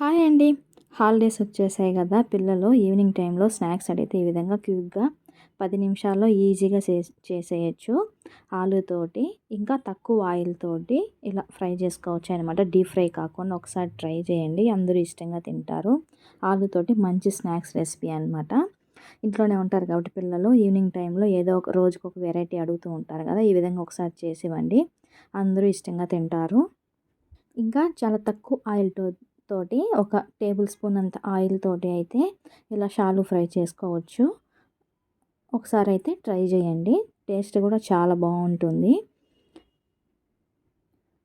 Hi అండి. Holidays వచ్చేసాయి కదా పిల్లలు ఈవినింగ్ టైంలో స్నాక్స్ అడిగితే ఈ విధంగా క్యూక్గా పది నిమిషాల్లో ఈజీగా చే చేసేయచ్చు. ఆలుతోటి ఇంకా తక్కువ ఆయిల్ తోటి ఇలా ఫ్రై చేసుకోవచ్చు అనమాట డీప్ ఫ్రై కాకుండా ఒకసారి ట్రై చేయండి. అందరూ ఇష్టంగా తింటారు. ఆలుతోటి మంచి స్నాక్స్ రెసిపీ అనమాట ఇంట్లోనే ఉంటారు కాబట్టి పిల్లలు ఈవినింగ్ టైంలో ఏదో ఒక రోజుకు ఒక వెరైటీ అడుగుతూ ఉంటారు కదా ఈ విధంగా ఒకసారి చేసివ్వండి. అందరూ ఇష్టంగా తింటారు. ఇంకా చాలా తక్కువ ఆయిల్తో తోటి ఒక టేబుల్ స్పూన్ అంత ఆయిల్ తోటి అయితే ఇలా షాలు ఫ్రై చేసుకోవచ్చు. ఒకసారి అయితే ట్రై చేయండి. టేస్ట్ కూడా చాలా బాగుంటుంది.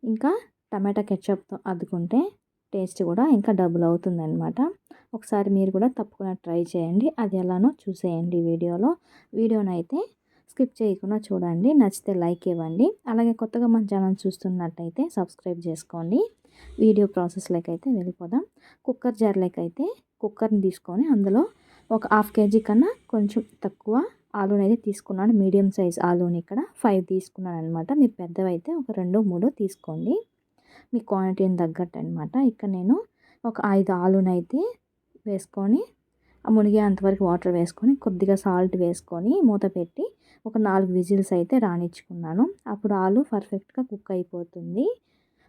ఇంకా టమాటా కెచప్తో అద్దుకుంటే టేస్ట్ కూడా ఇంకా డబుల్ అవుతుంది అనమాట ఒకసారి మీరు కూడా తప్పకుండా ట్రై చేయండి. అది ఎలానో చూసేయండి వీడియోలో. వీడియోనైతే స్కిప్ చేయకుండా చూడండి నచ్చితే లైక్ ఇవ్వండి. అలాగే కొత్తగా మన ఛానల్ చూస్తున్నట్టయితే సబ్స్క్రైబ్ చేసుకోండి. వీడియో ప్రాసెస్లోకి అయితే వెళ్ళిపోదాం. కుక్కర్ జార్లోకి అయితే కుక్కర్ని తీసుకొని అందులో ఒక హాఫ్ కేజీ కన్నా కొంచెం తక్కువ ఆలూని అయితే తీసుకున్నాను. మీడియం సైజ్ ఆలూని ఇక్కడ ఫైవ్ తీసుకున్నాను అనమాట మీరు పెద్దవైతే ఒక రెండు మూడు తీసుకోండి. మీ క్వాంటిటీని తగ్గట్టు అనమాట ఇక్కడ నేను ఒక ఐదు ఆలూని అయితే వేసుకొని మునిగే అంతవరకు వాటర్ వేసుకొని కొద్దిగా సాల్ట్ వేసుకొని మూత పెట్టి ఒక నాలుగు విజిల్స్ అయితే రాణించుకున్నాను. అప్పుడు ఆలు పర్ఫెక్ట్గా కుక్ అయిపోతుంది.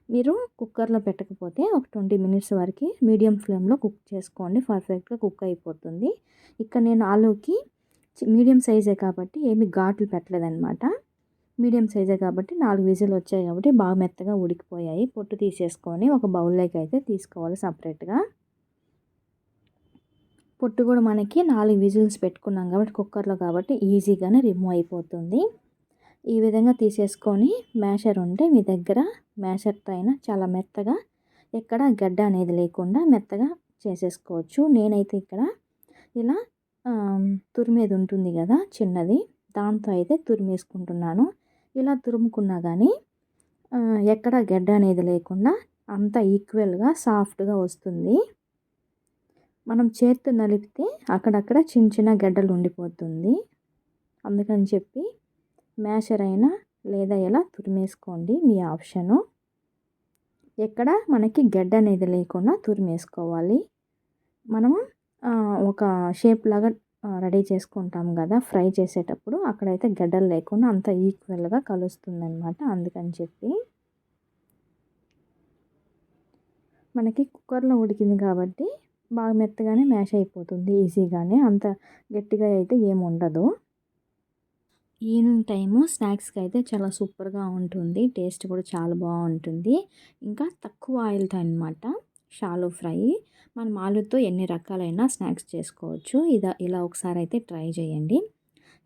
మీరు కుక్కర్లో పెట్టకపోతే ఒక ట్వంటీ మినిట్స్ వరకు మీడియం ఫ్లేమ్లో కుక్ చేసుకోండి. పర్ఫెక్ట్గా కుక్ అయిపోతుంది. ఇక్కడ నేను ఆలుకి మీడియం సైజే కాబట్టి ఏమి ఘాట్లు పెట్టలేదన్నమాట. మీడియం సైజే కాబట్టి నాలుగు విజిల్ వచ్చాయి కాబట్టి బాగా మెత్తగా ఉడికిపోయాయి. పొట్టు తీసేసుకొని ఒక బౌల్లోకి అయితే తీసుకోవాలి సపరేట్గా. పొట్టు కూడా మనకి నాలుగు విజిల్స్ పెట్టుకున్నాం కాబట్టి కుక్కర్లో కాబట్టి ఈజీగానే రిమూవ్ అయిపోతుంది. ఈ విధంగా తీసేసుకొని మ్యాషర్ ఉంటే మీ దగ్గర మ్యాషర్ పైన చాలా మెత్తగా ఎక్కడ గడ్డ అనేది లేకుండా మెత్తగా చేసేసుకోవచ్చు. నేనైతే ఇక్కడ ఇలా తురిమేది ఉంటుంది కదా చిన్నది దాంతో అయితే తురిమేసుకుంటున్నాను ఇలా తురుముకున్నా కానీ ఎక్కడ గడ్డ అనేది లేకుండా అంత ఈక్వల్గా సాఫ్ట్గా వస్తుంది. మనం చేత్తో నలిపితే అక్కడక్కడ చిన్న చిన్న గడ్డలు ఉండిపోతుంది. అందుకని చెప్పి మ్యాషర్ అయినా లేదా ఎలా తురిమేసుకోండి మీ ఆప్షను. ఎక్కడ మనకి గడ్డ అనేది లేకుండా తురిమేసుకోవాలి. మనము ఒక షేప్ లాగా రెడీ చేసుకుంటాం కదా ఫ్రై చేసేటప్పుడు అక్కడైతే గడ్డలు లేకుండా అంత ఈక్వల్గా కలుస్తుంది అనమాట అందుకని చెప్పి మనకి కుక్కర్లో ఉడికింది కాబట్టి బాగా మెత్తగానే మ్యాష్ అయిపోతుంది ఈజీగానే. అంత గట్టిగా అయితే ఏమి ఉండదు. ఈవినింగ్ టైము స్నాక్స్కి అయితే చాలా సూపర్గా ఉంటుంది. టేస్ట్ కూడా చాలా బాగుంటుంది. ఇంకా తక్కువ ఆయిల్తో అనమాట షాలో ఫ్రై. మనం ఆలుతో ఎన్ని రకాలైన స్నాక్స్ చేసుకోవచ్చు. ఇదా ఇలా ఒకసారి అయితే ట్రై చేయండి.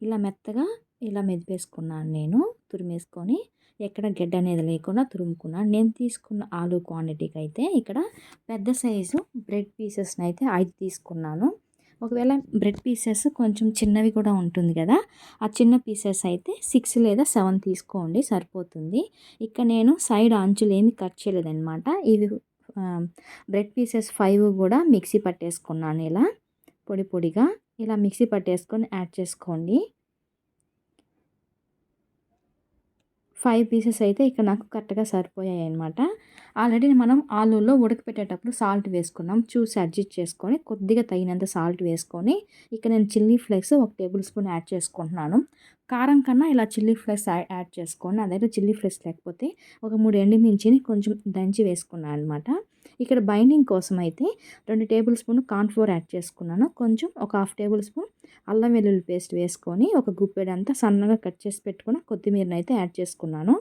ఇలా మెత్తగా ఇలా మెదిపేసుకున్నాను నేను. తురిమేసుకొని ఎక్కడ గడ్డ అనేది లేకుండా తురుముకున్నాను నేను తీసుకున్న ఆలు క్వాంటిటీకి అయితే ఇక్కడ పెద్ద సైజు బ్రెడ్ పీసెస్ని అయితే ఐదు తీసుకున్నాను. ఒకవేళ బ్రెడ్ పీసెస్ కొంచెం చిన్నవి కూడా ఉంటుంది కదా ఆ చిన్న పీసెస్ అయితే సిక్స్ లేదా సెవెన్ తీసుకోండి సరిపోతుంది. ఇక్కడ నేను సైడ్ అంచులు ఏమి కట్ చేయలేదన్నమాట. ఇవి బ్రెడ్ పీసెస్ ఫైవ్ కూడా మిక్సీ పట్టేసుకున్నాను ఇలా పొడి పొడిగా. ఇలా మిక్సీ పట్టేసుకొని యాడ్ చేసుకోండి. ఫైవ్ పీసెస్ అయితే ఇక్కడ నాకు కరెక్ట్గా సరిపోయాయి అనమాట ఆల్రెడీ మనం ఆలూలో ఉడకపెట్టేటప్పుడు సాల్ట్ వేసుకున్నాం. చూసి అడ్జస్ట్ చేసుకొని కొద్దిగా తగినంత సాల్ట్ వేసుకొని ఇక్కడ నేను చిల్లీ ఫ్లేక్స్ ఒక టేబుల్ స్పూన్ యాడ్ చేసుకుంటున్నాను. కారం కన్నా ఇలా చిల్లీ ఫ్లేక్స్ యాడ్ చేసుకోండి. అదైతే చిల్లీ ఫ్లేక్స్ లేకపోతే ఒక మూడు ఎండుమించిని కొంచెం దంచి వేసుకున్నాను అనమాట ఇక్కడ బైండింగ్ కోసం అయితే రెండు టేబుల్ స్పూన్ కార్న్ఫ్లోర్ యాడ్ చేసుకున్నాను. కొంచెం ఒక హాఫ్ టేబుల్ స్పూన్ అల్లం వెల్లుల్లి పేస్ట్ వేసుకొని ఒక గుప్పెడంతా సన్నగా కట్ చేసి పెట్టుకున్న కొత్తిమీరని అయితే యాడ్ చేసుకున్నాను.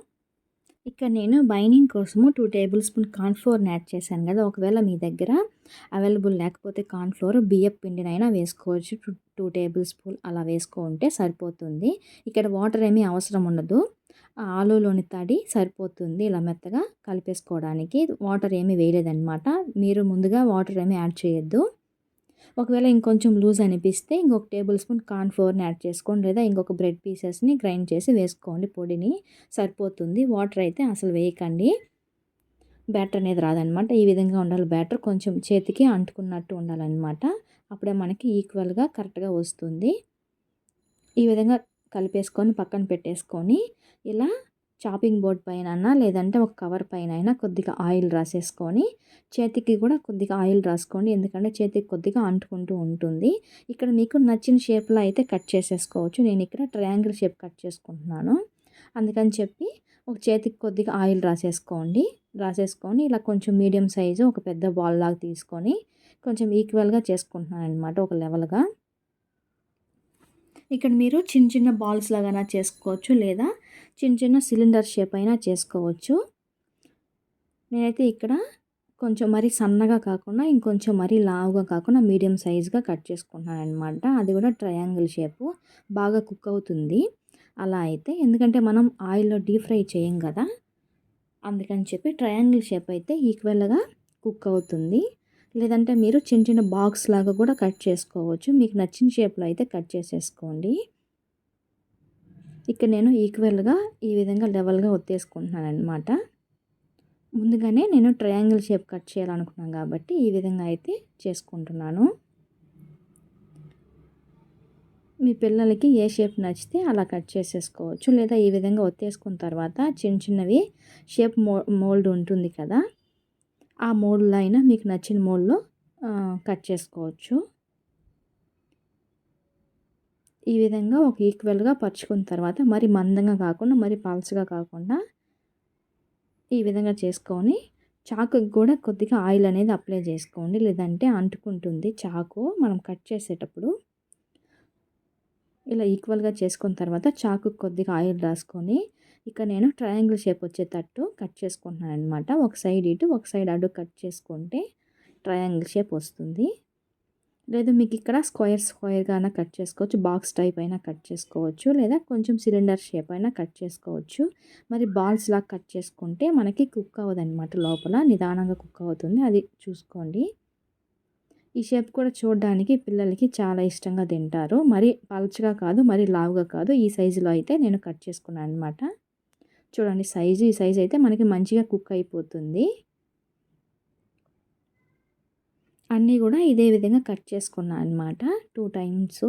ఇక్కడ నేను బైనింగ్ కోసము టూ టేబుల్ స్పూన్ కార్న్ఫ్లోర్ని యాడ్ చేశాను కదా. ఒకవేళ మీ దగ్గర అవైలబుల్ లేకపోతే కార్న్ఫ్లోర్ బియ్యం పిండినైనా వేసుకోవచ్చు. టూ టూ టేబుల్ స్పూన్ అలా వేసుకుంటే సరిపోతుంది. ఇక్కడ వాటర్ ఏమీ అవసరం ఉండదు. ఆలులోని తడి సరిపోతుంది ఇలా మెత్తగా కలిపేసుకోవడానికి. వాటర్ ఏమీ వేయలేదన్నమాట. మీరు ముందుగా వాటర్ ఏమీ యాడ్ చేయొద్దు. ఒకవేళ ఇంకొంచెం లూజ్ అనిపిస్తే ఇంకొక టేబుల్ స్పూన్ కార్న్ ఫ్లోర్ని యాడ్ చేసుకోండి లేదా ఇంకొక బ్రెడ్ పీసెస్ని గ్రైండ్ చేసి వేసుకోండి పొడిని. సరిపోతుంది. వాటర్ అయితే అసలు వేయకండి. బ్యాటర్ అనేది రాదనమాట ఈ విధంగా ఉండాలి బ్యాటర్. కొంచెం చేతికి అంటుకున్నట్టు ఉండాలన్నమాట. అప్పుడే మనకి ఈక్వల్గా కరెక్ట్గా వస్తుంది. ఈ విధంగా కలిపేసుకొని పక్కన పెట్టేసుకొని ఇలా చాపింగ్ బోర్డ్ పైన లేదంటే ఒక కవర్ పైన అయినా కొద్దిగా ఆయిల్ రాసేసుకొని చేతికి కూడా కొద్దిగా ఆయిల్ రాసుకోండి. ఎందుకంటే చేతికి కొద్దిగా అంటుకుంటూ ఉంటుంది. ఇక్కడ మీకు నచ్చిన షేప్లో అయితే కట్ చేసేసుకోవచ్చు. నేను ఇక్కడ ట్రయాంగిల్ షేప్ కట్ చేసుకుంటున్నాను. అందుకని చెప్పి ఒక చేతికి కొద్దిగా ఆయిల్ రాసేసుకోండి. రాసేసుకొని ఇలా కొంచెం మీడియం సైజు ఒక పెద్ద బాల్ లాగా తీసుకొని కొంచెం ఈక్వల్గా చేసుకుంటున్నాను అనమాట ఒక లెవెల్గా ఇక్కడ మీరు చిన్న చిన్న బాల్స్ లాగా చేసుకోవచ్చు లేదా చిన్న చిన్న సిలిండర్ షేప్ అయినా చేసుకోవచ్చు. నేనైతే ఇక్కడ కొంచెం మరీ సన్నగా కాకుండా ఇంకొంచెం మరీ లావుగా కాకుండా మీడియం సైజ్గా కట్ చేసుకుంటున్నాను అనమాట అది కూడా ట్రయాంగిల్ షేపు. బాగా కుక్ అవుతుంది. అలా అయితే ఎందుకంటే మనం ఆయిల్లో డీప్ ఫ్రై చేయం కదా. అందుకని చెప్పి ట్రయాంగిల్ షేప్ అయితే ఈక్వల్గా కుక్ అవుతుంది. లేదంటే మీరు చిన్న చిన్న బాక్స్ లాగా కూడా కట్ చేసుకోవచ్చు. మీకు నచ్చిన షేప్లో అయితే కట్ చేసేసుకోండి. ఇక్కడ నేను ఈక్వల్గా ఈ విధంగా లెవెల్గా ఒత్తేసుకుంటున్నాను అనమాట ముందుగానే నేను ట్రయాంగిల్ షేప్ కట్ చేయాలనుకున్నాను కాబట్టి ఈ విధంగా అయితే చేసుకుంటున్నాను. మీ పిల్లలకి ఏ షేప్ నచ్చితే అలా కట్ చేసేసుకోవచ్చు. లేదా ఈ విధంగా ఒత్తేసుకున్న తర్వాత చిన్న చిన్నవి షేప్ మో మోల్డ్ ఉంటుంది కదా ఆ మోల్డ్లో అయినా మీకు నచ్చిన మోల్డ్లో కట్ చేసుకోవచ్చు. ఈ విధంగా ఒక ఈక్వల్గా పరుచుకున్న తర్వాత మరి మందంగా కాకుండా మరి పల్చగా కాకుండా ఈ విధంగా చేసుకొని చాకుకి కూడా కొద్దిగా ఆయిల్ అనేది అప్లై చేసుకోండి. లేదంటే అంటుకుంటుంది చాకు మనం కట్ చేసేటప్పుడు. ఇలా ఈక్వల్గా చేసుకున్న తర్వాత చాకు కొద్దిగా ఆయిల్ రాసుకొని ఇక నేను ట్రయాంగిల్ షేప్ వచ్చేటట్టు కట్ చేసుకుంటున్నాను అనమాట ఒక సైడ్ ఇటు ఒక సైడ్ అడ్డు కట్ చేసుకుంటే ట్రయాంగిల్ షేప్ వస్తుంది. లేదు మీకు ఇక్కడ స్క్వేర్ స్క్వేర్గా అయినా కట్ చేసుకోవచ్చు బాక్స్ టైప్ అయినా కట్ చేసుకోవచ్చు లేదా కొంచెం సిలిండర్ షేప్ అయినా కట్ చేసుకోవచ్చు. మరి బాల్స్ లాగా కట్ చేసుకుంటే మనకి కుక్ అవ్వదన్నమాట లోపల నిదానంగా కుక్ అవుతుంది. అది చూసుకోండి. ఈ షేప్ కూడా చూడడానికి పిల్లలకి చాలా ఇష్టంగా తింటారు. మరి పల్చగా కాదు మరి లావుగా కాదు ఈ సైజులో అయితే నేను కట్ చేసుకున్నాను అనమాట చూడండి సైజు ఈ సైజు అయితే మనకి మంచిగా కుక్ అయిపోతుంది. అన్నీ కూడా ఇదే విధంగా కట్ చేసుకున్నాను అనమాట టూ టైమ్స్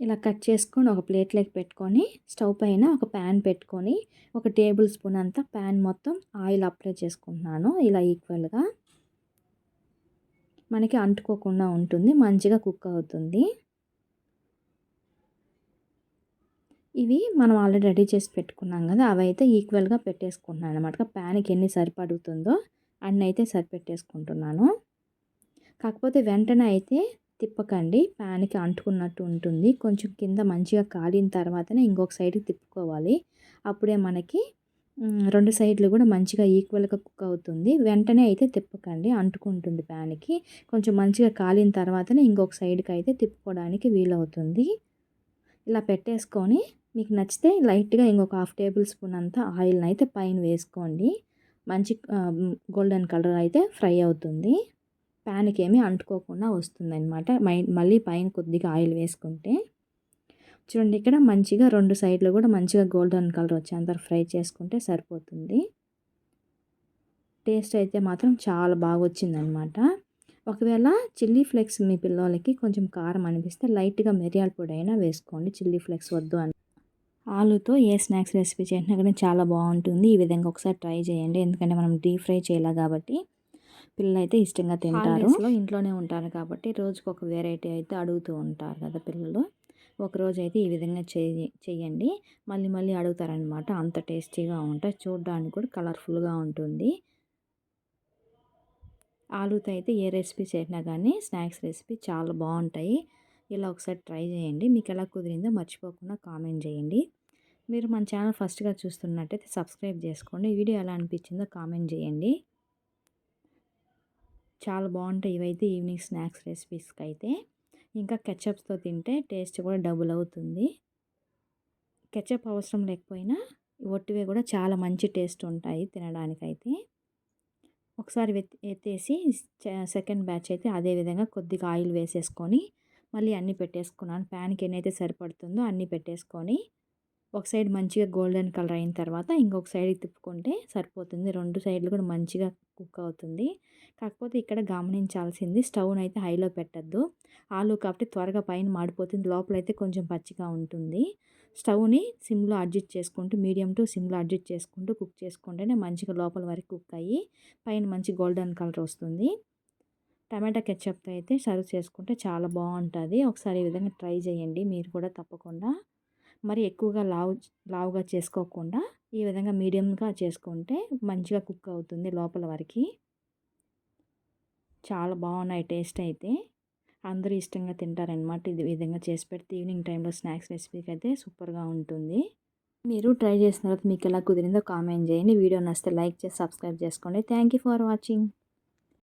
ఇలా కట్ చేసుకొని ఒక ప్లేట్లోకి పెట్టుకొని స్టవ్ పైన ఒక ప్యాన్ పెట్టుకొని ఒక టేబుల్ స్పూన్ అంతా ప్యాన్ మొత్తం ఆయిల్ అప్లై చేసుకుంటున్నాను. ఇలా ఈక్వల్గా మనకి అంటుకోకుండా ఉంటుంది మంచిగా కుక్ అవుతుంది. ఇవి మనం ఆల్రెడీ రెడీ చేసి పెట్టుకున్నాం కదా అవి అయితే ఈక్వల్గా పెట్టేసుకుంటున్నాను అనమాట ప్యాన్కి ఎన్ని సరిపడుతుందో అన్నీ అయితే సరిపెట్టేసుకుంటున్నాను. కాకపోతే వెంటనే అయితే తిప్పకండి. ప్యాన్కి అంటుకున్నట్టు ఉంటుంది. కొంచెం కింద మంచిగా కాలిన తర్వాతనే ఇంకొక సైడ్కి తిప్పుకోవాలి. అప్పుడే మనకి రెండు సైడ్లు కూడా మంచిగా ఈక్వల్గా కుక్ అవుతుంది. వెంటనే అయితే తిప్పకండి. అంటుకుంటుంది ప్యాన్కి కొంచెం మంచిగా కాలిన తర్వాతనే ఇంకొక సైడ్కి అయితే తిప్పుకోవడానికి వీలవుతుంది. ఇలా పెట్టేసుకొని మీకు నచ్చితే లైట్గా ఇంకొక హాఫ్ టేబుల్ స్పూన్ అంతా ఆయిల్ని అయితే పైన వేసుకోండి. మంచి గోల్డెన్ కలర్ అయితే ఫ్రై అవుతుంది. ప్యాన్కి ఏమీ అంటుకోకుండా వస్తుందన్నమాట. మైండ్ మళ్ళీ పైన కొద్దిగా ఆయిల్ వేసుకుంటే. చూడండి ఇక్కడ మంచిగా రెండు సైడ్లు కూడా మంచిగా గోల్డెన్ కలర్ వచ్చేంత ఫ్రై చేసుకుంటే సరిపోతుంది. టేస్ట్ అయితే మాత్రం చాలా బాగా వచ్చిందనమాట ఒకవేళ చిల్లీ ఫ్లేక్స్ మీ పిల్లలకి కొంచెం కారం అనిపిస్తే లైట్గా మిరియాల పొడి అయినా వేసుకోండి. చిల్లీ ఫ్లేక్స్ వద్దు అని ఆలుతో ఏ స్నాక్స్ రెసిపీ చేసినా కానీ చాలా బాగుంటుంది. ఈ విధంగా ఒకసారి ట్రై చేయండి. ఎందుకంటే మనం డీప్ ఫ్రై చేయాలి కాబట్టి పిల్లలు అయితే ఇష్టంగా తింటారు. ఇంట్లోనే ఉంటారు కాబట్టి రోజుకు ఒక వెరైటీ అయితే అడుగుతూ ఉంటారు కదా పిల్లలు. ఒకరోజు అయితే ఈ విధంగా చేయి చేయండి. మళ్ళీ మళ్ళీ అడుగుతారనమాట అంత టేస్టీగా ఉంటాయి. చూడడానికి కూడా కలర్ఫుల్గా ఉంటుంది. ఆలూతో అయితే ఏ రెసిపీ చేసినా కానీ స్నాక్స్ రెసిపీ చాలా బాగుంటాయి. ఇలా ఒకసారి ట్రై చేయండి. మీకు ఎలా కుదిరిందో మర్చిపోకుండా కామెంట్ చేయండి. మీరు మన ఛానల్ ఫస్ట్గా చూస్తున్నట్టయితే సబ్స్క్రైబ్ చేసుకోండి. వీడియో ఎలా అనిపించిందో కామెంట్ చేయండి. చాలా బాగుంటాయి. ఇవైతే ఈవినింగ్ స్నాక్స్ రెసిపీస్కి అయితే ఇంకా కెచప్స్తో తింటే టేస్ట్ కూడా డబుల్ అవుతుంది. కెచప్ అవసరం లేకపోయినా ఒట్టివే కూడా చాలా మంచి టేస్ట్ ఉంటాయి తినడానికైతే. ఒకసారి ఎత్తేసి సెకండ్ బ్యాచ్ అయితే అదే విధంగా కొద్దిగా ఆయిల్ వేసేసుకొని మళ్ళీ అన్నీ పెట్టేసుకున్నాను. ప్యాన్కి ఎన్నైతే సరిపడుతుందో అన్నీ పెట్టేసుకొని ఒక సైడ్ మంచిగా గోల్డెన్ కలర్ అయిన తర్వాత ఇంకొక సైడ్ తిప్పుకుంటే సరిపోతుంది. రెండు సైడ్లు కూడా మంచిగా కుక్ అవుతుంది. కాకపోతే ఇక్కడ గమనించాల్సింది స్టవ్ని అయితే హైలో పెట్టద్దు. ఆలు కాబట్టి త్వరగా పైన మాడిపోతుంది. లోపల అయితే కొంచెం పచ్చిగా ఉంటుంది. స్టవ్ని సిమ్లో అడ్జస్ట్ చేసుకుంటూ మీడియం టు సిమ్లో అడ్జస్ట్ చేసుకుంటూ కుక్ చేసుకుంటేనే మంచిగా లోపల వరకు కుక్ అయ్యి పైన మంచి గోల్డెన్ కలర్ వస్తుంది. టమాటా కెచ్చప్తో అయితే సర్వ్ చేసుకుంటే చాలా బాగుంటుంది. ఒకసారి ఈ విధంగా ట్రై చేయండి. మీరు కూడా తప్పకుండా మరి ఎక్కువగా లావు లావుగా చేసుకోకుండా ఈ విధంగా మీడియంగా చేసుకుంటే మంచిగా కుక్ అవుతుంది లోపల వరకు. చాలా బాగున్నాయి టేస్ట్ అయితే. అందరూ ఇష్టంగా తింటారనమాట ఇది విధంగా చేసి పెడితే. ఈవినింగ్ టైంలో స్నాక్స్ రెసిపీకి అయితే సూపర్గా ఉంటుంది. మీరు ట్రై చేసిన తర్వాత మీకు ఎలా కుదిరిందో కామెంట్ చేయండి. వీడియో నచ్చితే లైక్ చేసి సబ్స్క్రైబ్ చేసుకోండి. Thank you for watching.